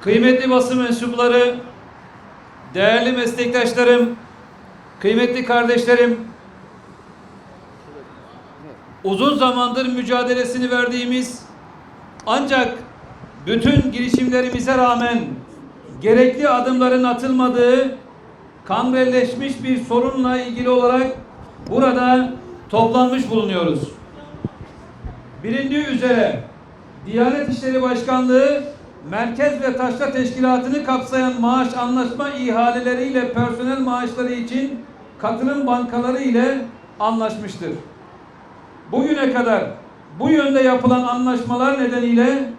kıymetli basın mensupları, değerli meslektaşlarım, kıymetli kardeşlerim, uzun zamandır mücadelesini verdiğimiz ancak bütün girişimlerimize rağmen gerekli adımların atılmadığı kangrelleşmiş bir sorunla ilgili olarak burada toplanmış bulunuyoruz. Bilindiği üzere Diyanet İşleri Başkanlığı Merkez ve Taşra Teşkilatı'nı kapsayan maaş anlaşma ihaleleriyle personel maaşları için katılım bankaları ile anlaşmıştır. Bugüne kadar bu yönde yapılan anlaşmalar nedeniyle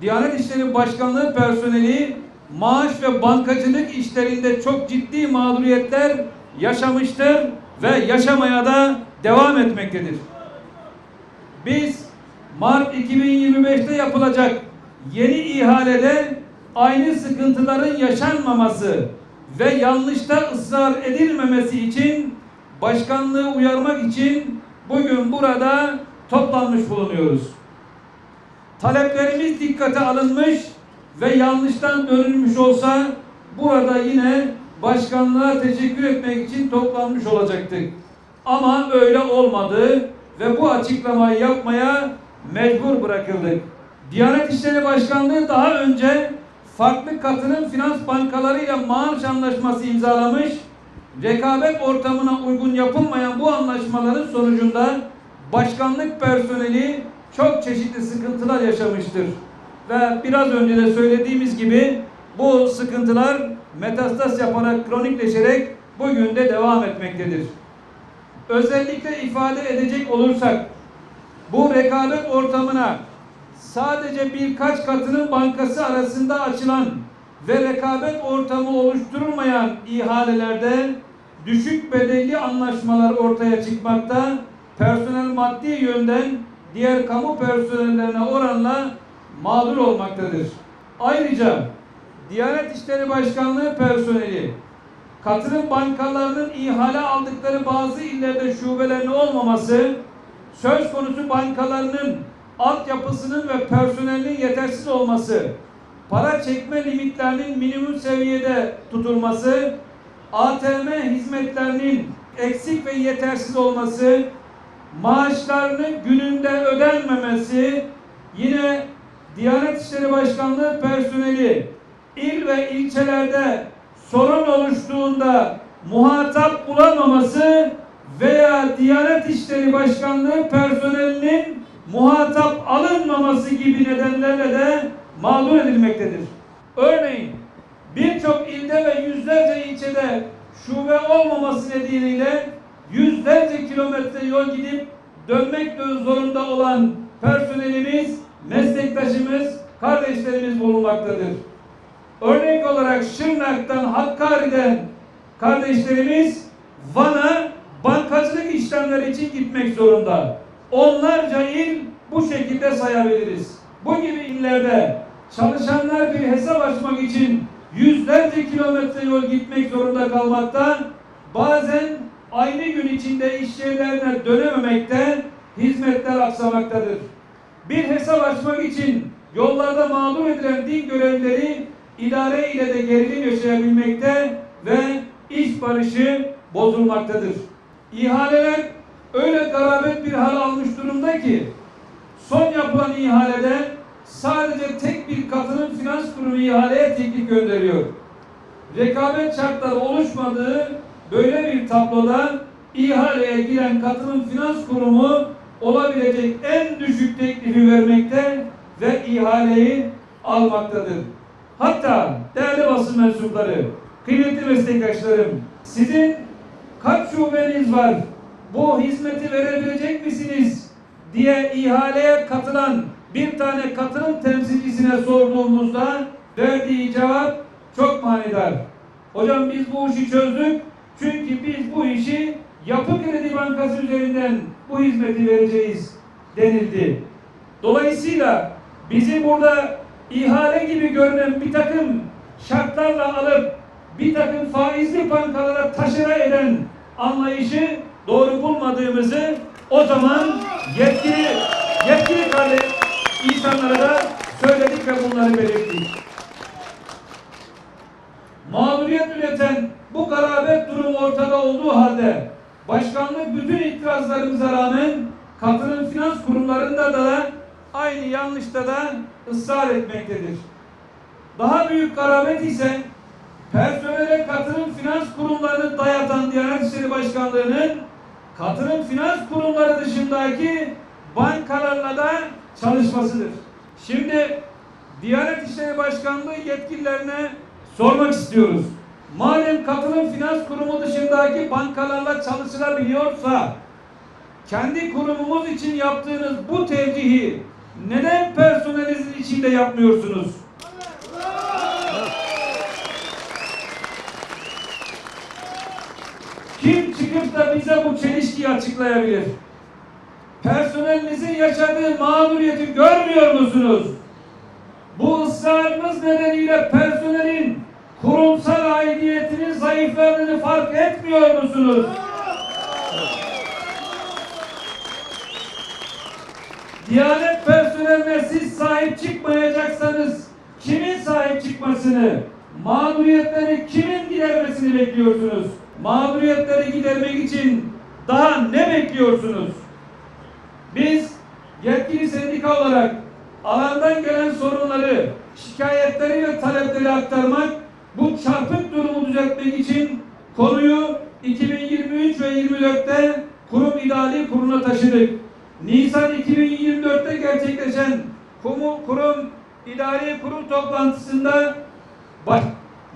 Diyanet İşleri Başkanlığı personeli maaş ve bankacılık işlerinde çok ciddi mağduriyetler yaşamıştır ve yaşamaya da devam etmektedir. Biz Mart 2025'te yapılacak yeni ihalede aynı sıkıntıların yaşanmaması ve yanlışta ısrar edilmemesi için başkanlığı uyarmak için bugün burada toplanmış bulunuyoruz. Taleplerimiz dikkate alınmış ve yanlıştan dönülmüş olsa burada yine başkanlığa teşekkür etmek için toplanmış olacaktık. Ama öyle olmadı ve bu açıklamayı yapmaya mecbur bırakıldık. Diyanet İşleri Başkanlığı daha önce farklı katılım finans bankalarıyla maaş anlaşması imzalamış, rekabet ortamına uygun yapılmayan bu anlaşmaların sonucunda başkanlık personeli çok çeşitli sıkıntılar yaşamıştır. Ve biraz önce de söylediğimiz gibi bu sıkıntılar metastas yaparak kronikleşerek bugün de devam etmektedir. Özellikle ifade edecek olursak bu rekabet ortamına sadece birkaç katının bankası arasında açılan ve rekabet ortamı oluşturulmayan ihalelerde düşük bedelli anlaşmalar ortaya çıkmakta, personel maddi yönden diğer kamu personellerine oranla mağdur olmaktadır. Ayrıca Diyanet İşleri Başkanlığı personeli katılım bankalarının ihale aldıkları bazı illerde şubelerinin olmaması, söz konusu bankalarının altyapısının ve personelinin yetersiz olması, para çekme limitlerinin minimum seviyede tutulması, ATM hizmetlerinin eksik ve yetersiz olması, maaşlarının gününde ödenmemesi, yine Diyanet İşleri Başkanlığı personeli il ve ilçelerde sorun oluştuğunda muhatap bulamaması veya Diyanet İşleri Başkanlığı personelinin muhatap alınmaması gibi nedenlerle de mağdur edilmektedir. Örneğin birçok ilde ve yüzlerce ilçede şube olmaması nedeniyle yüzlerce kilometre yol gidip dönmek zorunda olan personelimiz, meslektaşımız, kardeşlerimiz bulunmaktadır. Örnek olarak Şırnak'tan, Hakkari'den kardeşlerimiz Van'a bankacılık işlemleri için gitmek zorunda. Onlarca il bu şekilde sayabiliriz. Bu gibi illerde çalışanlar bir hesap açmak için yüzlerce kilometre yol gitmek zorunda kalmakta, bazen aynı gün içinde iş yerlerine dönememekte, hizmetler aksamaktadır. Bir hesap açmak için yollarda mağdur edilen din görevlileri idare ile de gerilim yaşayabilmekte ve iş barışı bozulmaktadır. İhaleler öyle garabet bir hal almış durumda ki son yapılan ihalede sadece tek bir katılım finans kurumu ihaleye teklif gönderiyor. Rekabet şartları oluşmadığı böyle bir tabloda ihaleye giren katılım finans kurumu olabilecek en düşük teklifi vermekte ve ihaleyi almaktadır. Hatta değerli basın mensupları, kıymetli meslektaşlarım, sizin kaç şubeniz var, bu hizmeti verebilecek misiniz diye ihaleye katılan bir tane katılım temsilcisine sorduğumuzda verdiği cevap çok manidar. Hocam biz bu işi çözdük çünkü biz bu işi Yapı Kredi Bankası üzerinden bu hizmeti vereceğiz denildi. Dolayısıyla bizi burada ihale gibi görünen bir takım şartlarla alıp bir takım faizli bankalara taşıra eden anlayışı doğru bulmadığımızı o zaman yetkili yetkili kardeş insanlara da söyledik ve bunları belirttik. mağduriyet üreten bu garabet durumu ortada olduğu halde başkanlık bütün itirazlarımıza rağmen katılım finans kurumlarında da aynı yanlışta da ısrar etmektedir. Daha büyük garabet ise personele katılım finans kurumlarını dayatan Diyanet İşleri Başkanlığı'nın katılım finans kurumları dışındaki bankalarla da çalışmasıdır. Şimdi Diyanet İşleri Başkanlığı yetkililerine sormak istiyoruz. Madem katılım finans kurumu dışındaki bankalarla çalışılabiliyorsa kendi kurumumuz için yaptığınız bu tercihi neden personelinizin içinde yapmıyorsunuz? Kim çıkıp da bize bu çelişkiyi açıklayabilir? Personelinizin yaşadığı mağduriyeti görmüyor musunuz? Bu ısrarınız nedeniyle personelin kurumsal aidiyetinin zayıfladığını fark etmiyor musunuz? Diyanet personeline siz sahip çıkmayacaksanız kimin sahip çıkmasını, mağduriyetleri kimin gidermesini bekliyorsunuz? Mağduriyetleri gidermek için daha ne bekliyorsunuz? Biz yetkili sendika olarak alandan gelen sorunları, şikayetleri ve talepleri aktarmak, bu çarpık durumu düzeltmek için konuyu 2023 ve 24'te kurum idari kuruluna taşıdık. Nisan 2024'te gerçekleşen kurum idari kurul toplantısında baş,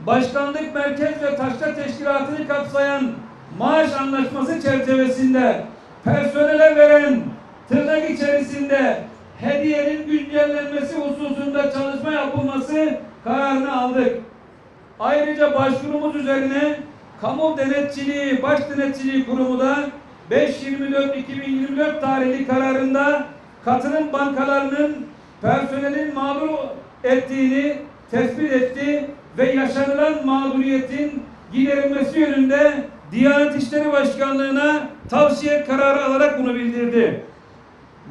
başkanlık merkez ve taşra teşkilatını kapsayan maaş anlaşması çerçevesinde personele veren tırnak içerisinde hediyenin güncellenmesi hususunda çalışma yapılması kararını aldık. Ayrıca başvurumuz üzerine Kamu Denetçiliği Baş Denetçiliği Kurumu da 5.24.2024 tarihli kararında katılım bankalarının personelin mağdur ettiğini tespit etti ve yaşanılan mağduriyetin giderilmesi yönünde Diyanet İşleri Başkanlığı'na tavsiye kararı alarak bunu bildirdi.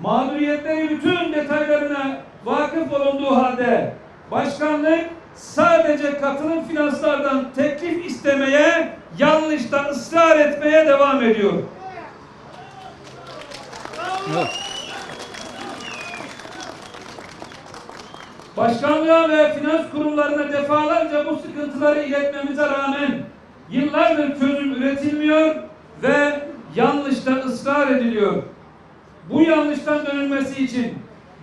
Mağduriyetlerin bütün detaylarına vakıf olunduğu halde başkanlık sadece katılım finanslardan teklif istemeye, yanlışta ısrar etmeye devam ediyor. Başkanlığa ve finans kurumlarına defalarca bu sıkıntıları iletmemize rağmen yıllardır çözüm üretilmiyor ve yanlışta ısrar ediliyor. Bu yanlıştan dönülmesi için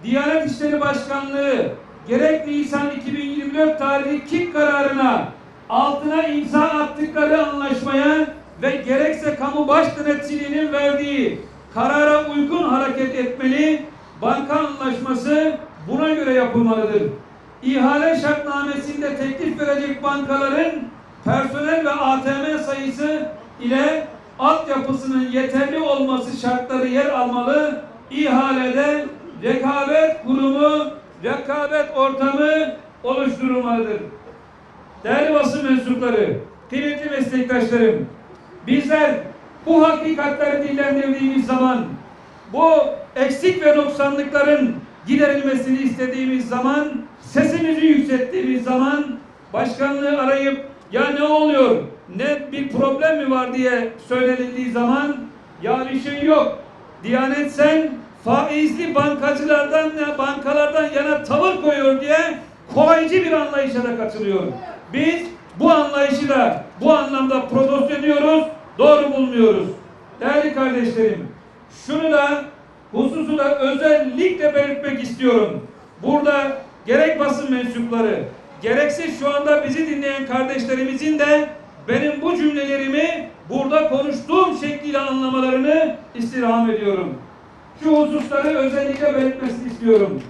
Diyanet İşleri Başkanlığı gerek Nisan 2024 tarihli KİK kararına altına imza attıkları anlaşmaya ve gerekse kamu baş denetçiliğinin verdiği karara uygun hareket etmeli, banka anlaşması buna göre yapılmalıdır. İhale şartnamesinde teklif verecek bankaların personel ve ATM sayısı ile altyapısının yeterli olması şartları yer almalı. İhalede rekabet kurumu, rekabet ortamı oluşturulmalıdır. Değerli basın mensupları, kıymetli meslektaşlarım, bizler bu hakikatleri dillendirdiğimiz zaman, bu eksik ve noksanlıkların giderilmesini istediğimiz zaman, sesimizi yükselttiğimiz zaman, başkanlığı arayıp ya ne oluyor, ne bir problem mi var diye söylenildiği zaman, ya bir şey yok. Diyanet sen faizli bankacılardan, bankalardan yana tavır koyuyor diye kolaycı bir anlayışa da katılıyor. Biz bu anlayışı da bu anlamda protesto ediyoruz, doğru bulmuyoruz. Değerli kardeşlerim, şunu da hususu da özellikle belirtmek istiyorum. Burada gerek basın mensupları, gerekse şu anda bizi dinleyen kardeşlerimizin de benim bu cümlelerimi burada konuştuğum şekliyle anlamalarını istirham ediyorum. Şu hususları özellikle belirtmesini istiyorum.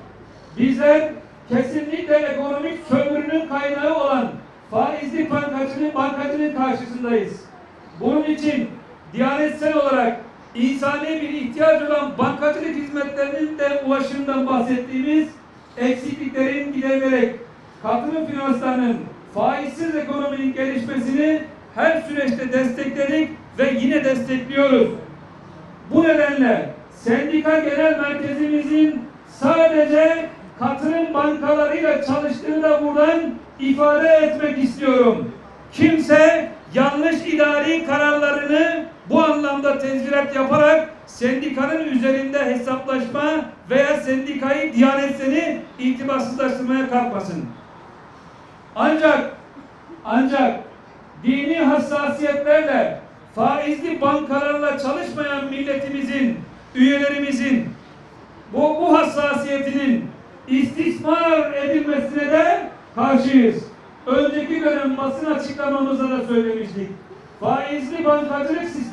Bizler kesinlikle ekonomik sömürünün kaynağı olan faizli bankacının, bankacının karşısındayız. Bunun için diyanetsel olarak insani bir ihtiyaç olan bankacılık hizmetlerinin de ulaşımından bahsettiğimiz eksikliklerin giderilerek katılım finanslarının faizsiz ekonominin gelişmesini her süreçte destekledik ve yine destekliyoruz. Bu nedenle sendika genel merkezimizin sadece katılım bankalarıyla çalıştığını da buradan ifade etmek istiyorum. kimse yanlış idari kararlarını bu anlamda tezvirat yaparak sendikanın üzerinde hesaplaşma veya sendikayı diyanet seni itibarsızlaştırmaya kalkmasın. Ancak ancak dini hassasiyetlerle faizli bankalarla çalışmayan milletimizin, üyelerimizin bu, bu hassasiyetinin istismar edilmesine de karşıyız. Önceki dönem basın açıklamamızda da söylemiştik. Faizli bankacılık sistemine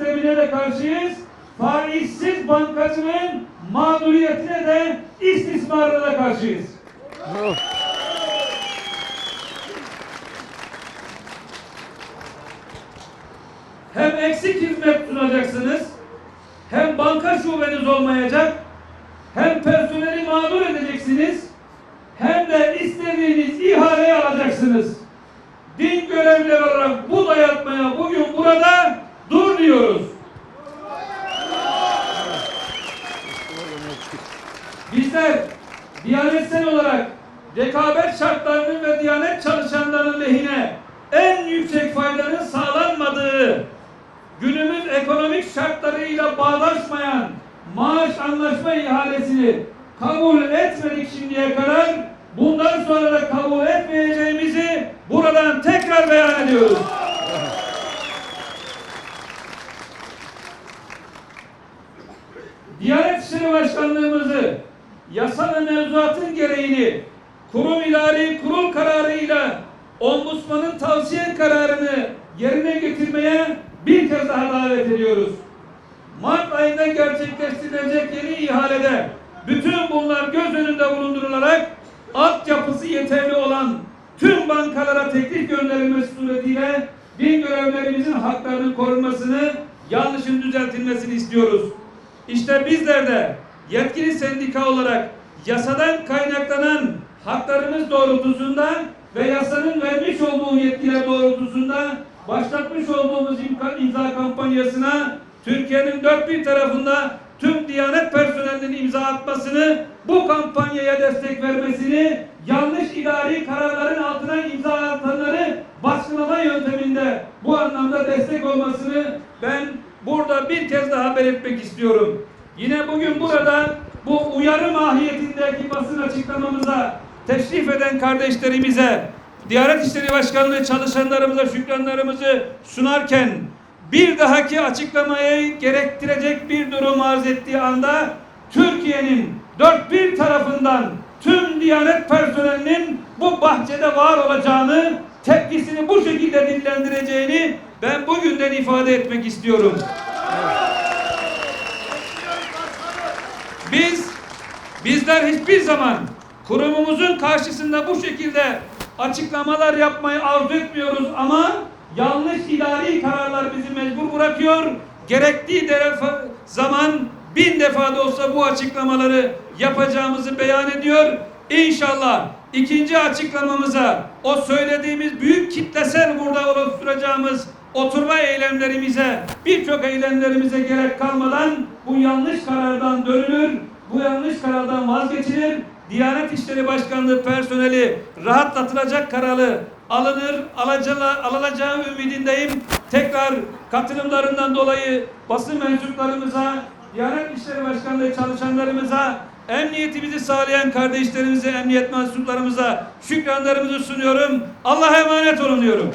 karşıyız. Faizsiz bankacılığın mağduriyetine de istismarına da karşıyız. Hem eksik hizmet sunacaksınız, hem banka şubeniz olmayacak, hem personeli mağdur edeceksiniz, hem de istediğiniz ihaleyi alacaksınız. Din görevlileri olarak bu dayatmaya bugün burada dur diyoruz. Bizler Diyanetsel olarak rekabet şartlarının ve Diyanet çalışanlarının lehine en yüksek faydanın sağlanmadığı günümüz ekonomik şartlarıyla bağdaşmayan maaş anlaşma ihalesini kabul etmedik şimdiye kadar. Bundan sonra da kabul etmeyeceğimizi buradan tekrar beyan ediyoruz. Diyanet İşleri Başkanlığımızı yasa ve gereğini kurum idari kurul kararıyla ombudsmanın tavsiye kararını yerine getirmeye bir kez daha davet ediyoruz. Mart ayında gerçekleştirilecek yeni ihalede bütün bunlar göz önünde bulundurularak altyapısı yeterli olan tüm bankalara teklif gönderilmesi suretiyle din görevlerimizin haklarının korunmasını, yanlışın düzeltilmesini istiyoruz. İşte bizler de yetkili sendika olarak yasadan kaynaklanan haklarımız doğrultusunda ve yasanın vermiş olduğu yetkiler doğrultusunda başlatmış olduğumuz imza kampanyasına Türkiye'nin dört bir tarafında tüm Diyanet personelinin imza atmasını, bu kampanyaya destek vermesini, yanlış idari kararların altına imza atanları baskılama yönteminde bu anlamda destek olmasını ben burada bir kez daha belirtmek istiyorum. Yine bugün burada bu uyarı mahiyetindeki basın açıklamamıza teşrif eden kardeşlerimize, Diyanet İşleri Başkanlığı çalışanlarımıza şükranlarımızı sunarken bir dahaki açıklamayı gerektirecek bir durum arz ettiği anda Türkiye'nin dört bir tarafından tüm Diyanet personelinin bu bahçede var olacağını, tepkisini bu şekilde dillendireceğini ben bugünden ifade etmek istiyorum. Biz bizler hiçbir zaman kurumumuzun karşısında bu şekilde açıklamalar yapmayı arzu etmiyoruz ama yanlış idari kararlar bizi mecbur bırakıyor. Gerektiği defa, zaman bin defa da olsa bu açıklamaları yapacağımızı beyan ediyor. İnşallah ikinci açıklamamıza o söylediğimiz büyük kitlesel burada oluşturacağımız oturma eylemlerimize, birçok eylemlerimize gerek kalmadan bu yanlış karardan dönülür, bu yanlış karardan vazgeçilir. Diyanet İşleri Başkanlığı personeli rahatlatılacak kararı alınır, alacala, alınacağı ümidindeyim. Tekrar katılımlarından dolayı basın mensuplarımıza, Diyanet İşleri Başkanlığı çalışanlarımıza, emniyetimizi sağlayan kardeşlerimize, emniyet mensuplarımıza şükranlarımızı sunuyorum. Allah'a emanet olun diyorum.